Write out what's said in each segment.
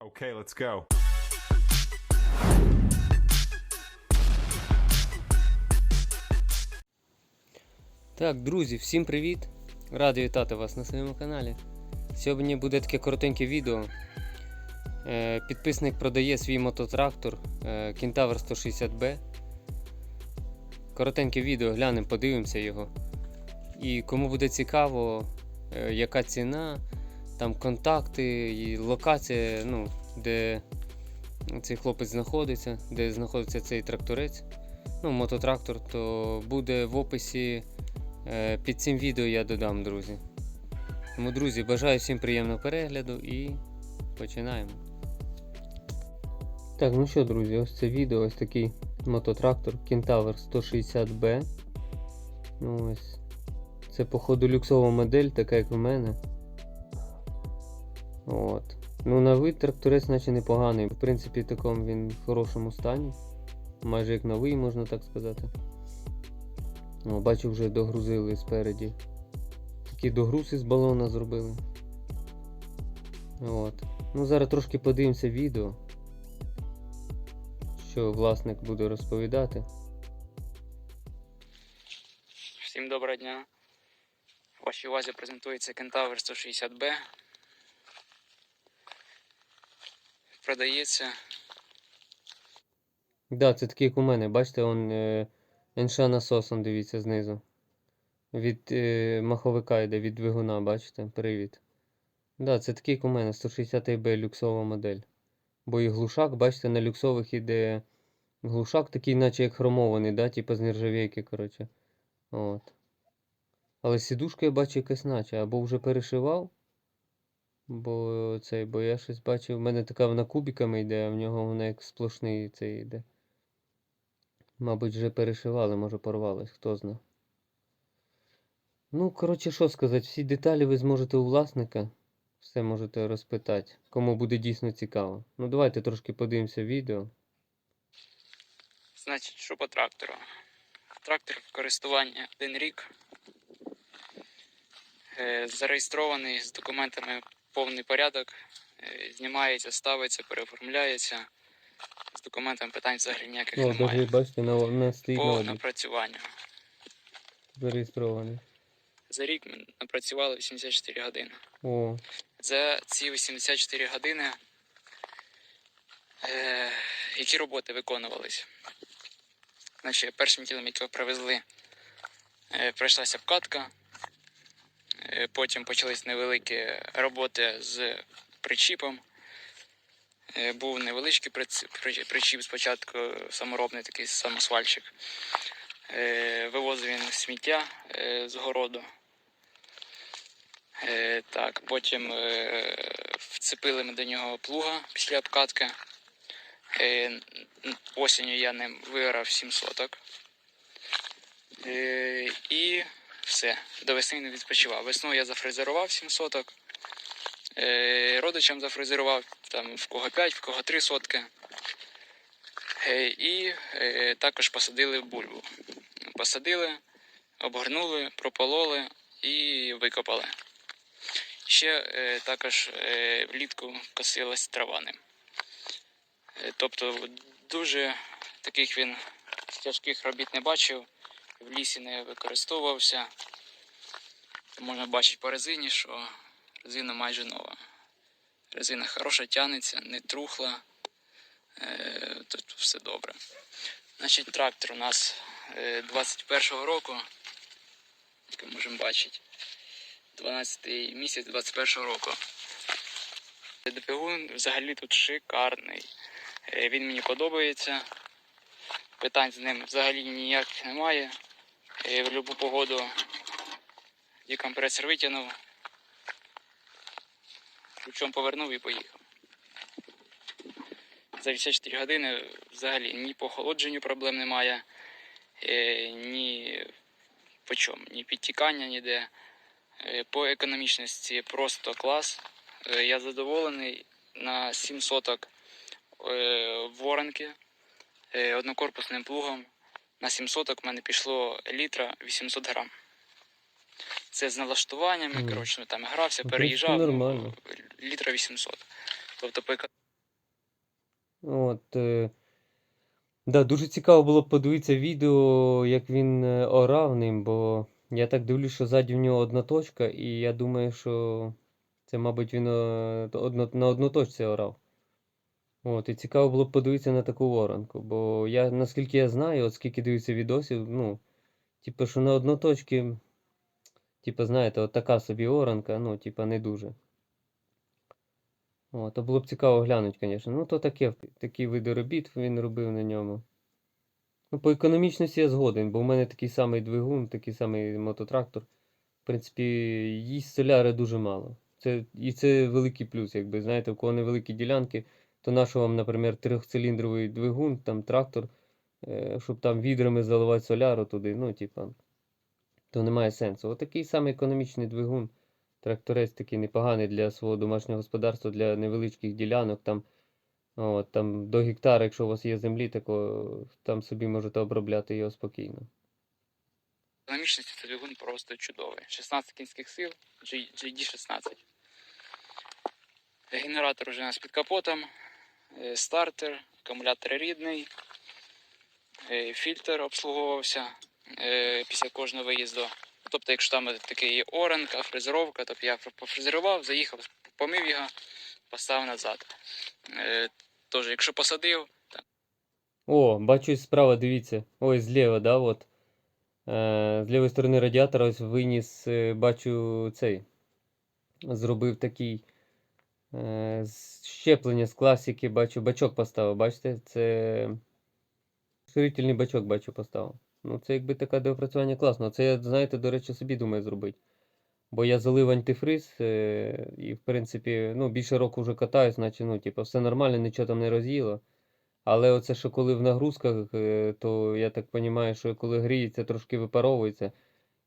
Okay, let's go. Так, друзі, всім привіт! Радий вітати вас на своєму каналі. Сьогодні буде таке коротеньке відео. Е, Підписник продає свій мототрактор е, Kentaur 160B. Коротеньке відео, глянемо, подивимося його. І кому буде цікаво, е, яка ціна, там контакти і локація, ну, де цей хлопець знаходиться, де знаходиться цей тракторець, ну, мототрактор, то буде в описі. Е, Під цим відео я додам, друзі. Тому, друзі, бажаю всім приємного перегляду і починаємо. Так, ну що, друзі, ось це відео, ось такий мототрактор Kentaur 160B. Ну ось. Це, походу, люксова модель, така як у мене. От. Ну, на вид тракторець наче непоганий. В принципі, такому він в хорошому стані. Майже як новий, можна так сказати. О, бачу, вже догрузили спереді. Такі догрузи з балона зробили. От. Ну, зараз трошки подивимося відео. Що власник буде розповідати. Всім доброго дня. Вашій увазі презентується Kentaur 160B. Продається. Да, це такий як у мене, бачите, он е, НШ насосом, дивіться знизу. Від е, маховика йде, від двигуна, бачите, привід. Да, це такий як у мене, 160B люксова модель. Бо і глушак, бачите, на люксових іде глушак такий, наче як хромований, да, типу з нержавійки, коротше. От. Але сідушка я бачу якась наче, або вже перешивав. Бо цей, бо я щось бачив, в мене така вона кубиками йде, а в нього вона як сплошний цей йде. Мабуть, вже перешивали, може порвалось, хто зна. Ну, коротше, що сказати, всі деталі ви зможете у власника. Все можете розпитати, кому буде дійсно цікаво. Ну, давайте трошки подивимося відео. Значить, що по трактору? Трактор в користуванні один рік. Е, Зареєстрований з документами повний порядок. Е, Знімається, ставиться, переоформляється. З документами питань взагалі ніяких О, немає. навіть бачите, на, на стоїть По напрацюванню. зареєстрований. За рік ми напрацювали 84 години. О, За ці 84 години, е, які роботи виконувались? Значить, першим ділом, яке привезли, е, пройшлася обкатка. Е, потім почались невеликі роботи з причіпом. Е, був невеличкий причіп спочатку, саморобний такий самосвальчик. Е, вивозив він сміття з городу. Так, потім вцепили ми до нього плуга після обкатки. Осінню я ним виграв 7 соток. І все, до весни не відпочивав. Весною я зафрезерував 7 соток. Е, родичам зафрезерував там в кого 5, в кого 3 сотки. Е, і е, також посадили бульбу. Посадили, обгорнули, пропололи і викопали. Ще також влітку косилась трава тобто дуже таких він тяжких робіт не бачив, в лісі не використовувався. Можна бачити по резині, що резина майже нова. Резина хороша тягнеться, не трухла. Е, тут все добре. Значить, трактор у нас е, 21-го року, як ми можемо бачити. 12 місяць 21 року. Двигун взагалі тут шикарний. Е, Він мені подобається. Питань з ним взагалі ніяких немає. Е, В будь-яку погоду і компресор витягнув. Ключом повернув і поїхав. За 84 години взагалі ні по охолодженню проблем немає, е, ні по чому, ні підтікання ніде. Е, По економічності просто клас. Е, Я задоволений на 7 соток воронки однокорпусним плугом. На 7 соток в мене пішло літра 800 грам. Це з налаштуваннями, Мгм. коротше, там грався, Ну, переїжджав. ну, нормально. Літра 800. Тобто еко- От, е, да, дуже цікаво було б подивитися відео, як він е, орав ним, бо я так дивлюсь, що ззаді в нього одна точка, і я думаю, що це, мабуть, він е, одно, на одну точці орав. От, і цікаво було б подивитися на таку воронку, бо я, наскільки я знаю, от скільки дивився відосів, ну, типу, що на одноточки, типу, знаєте, от така собі оранка, ну, типу, не дуже. О, то було б цікаво глянути, звісно. Ну, то таке, такі види робіт він робив на ньому. Ну, по економічності я згоден, бо в мене такий самий двигун, такий самий мототрактор. В принципі, їсть соляри дуже мало. Це, і це великий плюс, якби, знаєте, у кого невеликі ділянки, то нащо вам, наприклад, трьохциліндровий двигун, там трактор, е, щоб там відрами заливати соляру туди, ну, типа, то немає сенсу. Отакий самий економічний двигун. Тракторець такий непоганий для свого домашнього господарства, для невеличких ділянок. Там, от, там до гектара, якщо у вас є землі, тако, там собі можете обробляти його спокійно. Економічності це двигун просто чудовий. 16 кінських сил, GD16. Генератор вже у нас під капотом, стартер, акумулятор рідний, е, фільтр обслуговувався е, після кожного виїзду. Тобто, якщо там такий є оренка, фрезеровка, тобто я пофрезерував, заїхав, помив його, поставив назад. Е, Тож, якщо посадив, Так. О, бачу справа, дивіться. Ой, зліва, да, от. Е, з лівої сторони радіатора ось виніс, е, бачу, цей. Зробив такий е, щеплення з класики, бачу, бачок поставив, бачите? Це ширительний бачок, бачу, поставив. Ну, це якби таке доопрацювання класно. Це я, знаєте, до речі, собі думаю зробити. Бо я залив антифриз е, і, в принципі, ну, більше року вже катаюсь, наче, ну, типу, все нормально, нічого там не роз'їло. Але оце, що коли в нагрузках, е, то я так розумію, що коли гріється, трошки випаровується.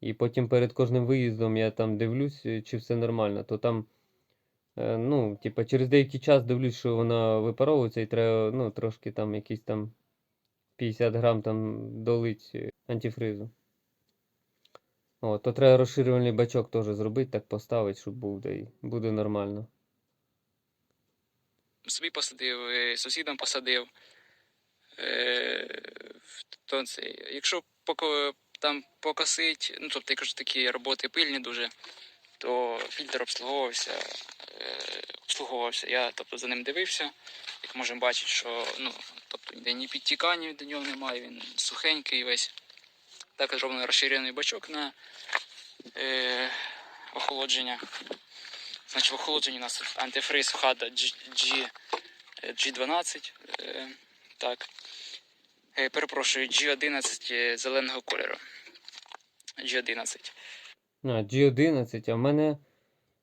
І потім перед кожним виїздом я там дивлюсь, е, чи все нормально, то там, е, ну, типа, через деякий час дивлюсь, що вона випаровується і треба, ну, трошки там якісь там 50 грам там долить е, антифризу. О, то треба розширювальний бачок теж зробити, так поставити, щоб був, і буде нормально. собі посадив, е, сусідам посадив. Е, То це, якщо там покосить, ну тобто, якщо такі роботи пильні дуже, то фільтр обслуговувався, е, обслуговувався. Я тобто, за ним дивився. Як можемо бачити, що ну, тобто, ніде ні підтікання до нього немає, він сухенький весь. Також зроблено розширений бачок на е, охолодження. Значить, в охолодженні у нас антифриз Hada G, G, е, G12. е, Так. Е, Перепрошую, G11 е, зеленого кольору. G11. А, G11, а в мене.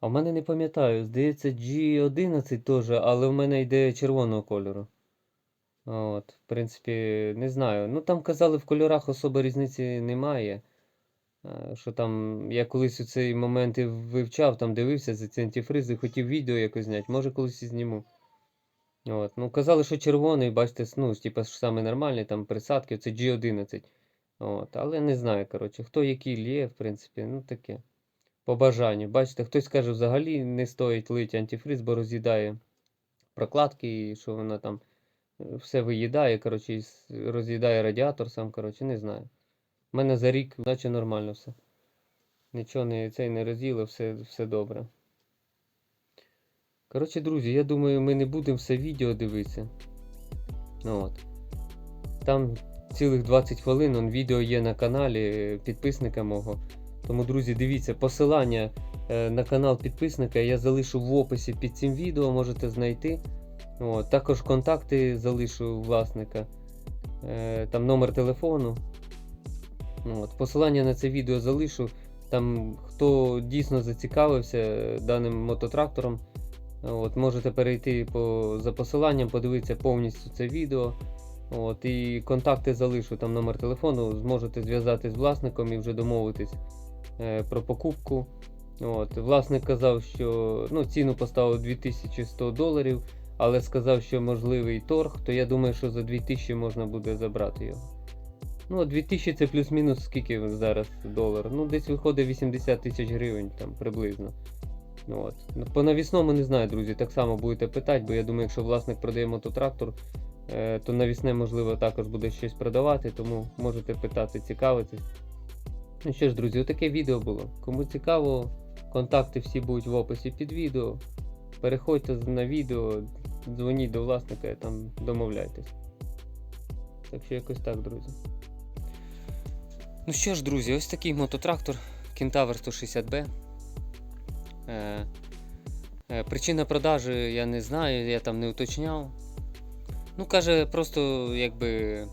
А в мене не пам'ятаю, здається, G11 теж, але в мене йде червоного кольору. От, в принципі, не знаю. Ну там казали, в кольорах особо різниці немає. Що там, я колись у цей момент і вивчав, там дивився за ці антифризи, хотів відео якось зняти, може колись і зніму. От, ну казали, що червоний, бачите, ну, типа ж саме нормальний, там присадки, це G11. От, але не знаю, коротше, хто який лє, в принципі, ну таке. По бажанню. Бачите, хтось каже, взагалі не стоїть лити антифриз, бо роз'їдає прокладки, і що вона там е, все виїдає, коротше, роз'їдає радіатор сам, коротше, не знаю. У мене за рік, наче нормально все. Нічого не, цей не роз'їло, все, все добре. Коротше, друзі, я думаю, ми не будемо все відео дивитися. Ну, от. Там цілих 20 хвилин, он відео є на каналі підписника мого. Тому, друзі, дивіться, посилання е, на канал підписника я залишу в описі під цим відео, можете знайти. От, також контакти залишу власника. Е, там номер телефону. От, посилання на це відео залишу. Там хто дійсно зацікавився даним мототрактором, от, можете перейти по, за посиланням, подивитися повністю це відео. От, і контакти залишу, там номер телефону, зможете зв'язатись з власником і вже домовитись е, про покупку. От, власник казав, що ну, ціну поставив 2100 доларів, але сказав, що можливий торг, то я думаю, що за 2000 можна буде забрати його. Ну, 2000 це плюс-мінус скільки зараз долар? Ну, десь виходить 80 тисяч гривень там приблизно. Ну, От. По навісному не знаю, друзі. Так само будете питати, бо я думаю, якщо власник продає мототрактор, то навісне, можливо, також буде щось продавати, тому можете питати, цікавитись. Ну що ж, друзі, отаке відео було. Кому цікаво, контакти всі будуть в описі під відео. Переходьте на відео, дзвоніть до власника, там домовляйтесь. Так що якось так, друзі. Ну що ж, друзі, ось такий мототрактор Кентавр 160B. Е, е, причина продажі я не знаю, я там не уточняв. Ну, каже, просто якби.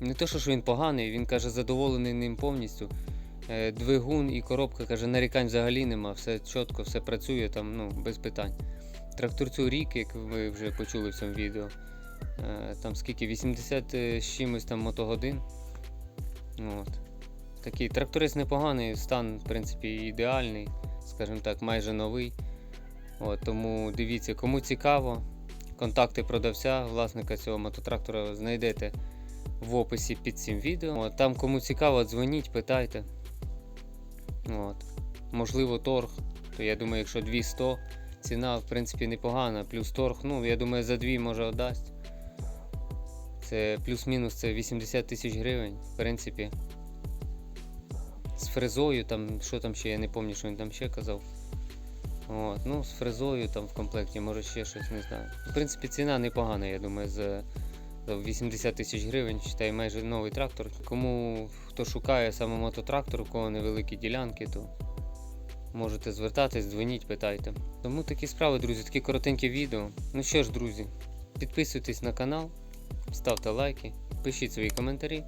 Не то, що він поганий, він каже, задоволений ним повністю. Е, двигун і коробка, каже, нарікань взагалі нема, все чітко, все працює там, ну, без питань. Тракторцю рік, як ви вже почули в цьому відео. Е, там скільки? 80 з чимось там мотогодин. От. Такий тракторист непоганий, стан, в принципі, ідеальний, скажімо так, майже новий. От, тому дивіться, кому цікаво, контакти продавця, власника цього мототрактора знайдете в описі під цим відео. Там кому цікаво, дзвоніть, питайте. От. Можливо, торг. То я думаю, якщо 200, ціна в принципі непогана. Плюс торг, ну, я думаю, за 2 може віддасть. Це плюс-мінус це 80 тисяч гривень, в принципі. З фрезою, там, що там ще, я не пам'ятаю, що він там ще казав. От, ну, з фрезою там в комплекті, може ще щось, не знаю. В принципі, ціна непогана, я думаю, за, за 80 тисяч гривень, читай майже новий трактор. Кому хто шукає саме мототрактор, у кого невеликі ділянки, то можете звертатись, дзвоніть, питайте. Тому такі справи, друзі, такі коротенькі відео. Ну що ж, друзі, підписуйтесь на канал, ставте лайки, пишіть свої коментарі.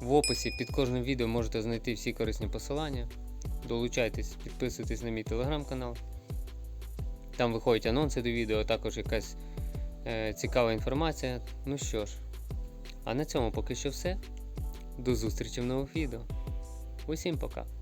В описі під кожним відео можете знайти всі корисні посилання. Долучайтесь, підписуйтесь на мій телеграм-канал. Там виходять анонси до відео, також якась е, цікава інформація. Ну що ж, а на цьому поки що все. До зустрічі в нових відео. Усім пока!